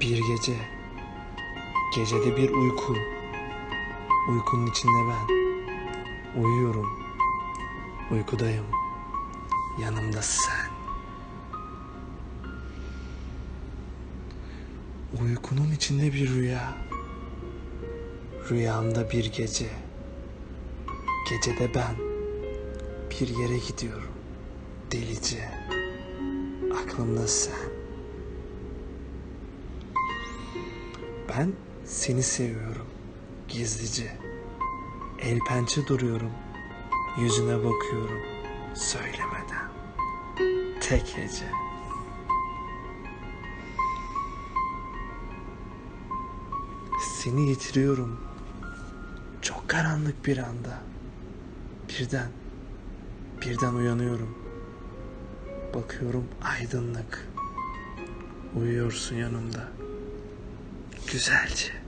Bir gece, gecede bir uyku. Uykunun içinde ben uyuyorum. Uykudayım. Yanımda sen. Uykunun içinde bir rüya. Rüyamda bir gece. Gecede ben bir yere gidiyorum. Delice. Aklımda sen. Ben seni seviyorum. Gizlice. El pençe duruyorum. Yüzüne bakıyorum. Söylemeden. Tek hece. Seni getiriyorum. Çok karanlık bir anda. Birden, birden uyanıyorum. Bakıyorum aydınlık. Uyuyorsun yanımda. Güzelce.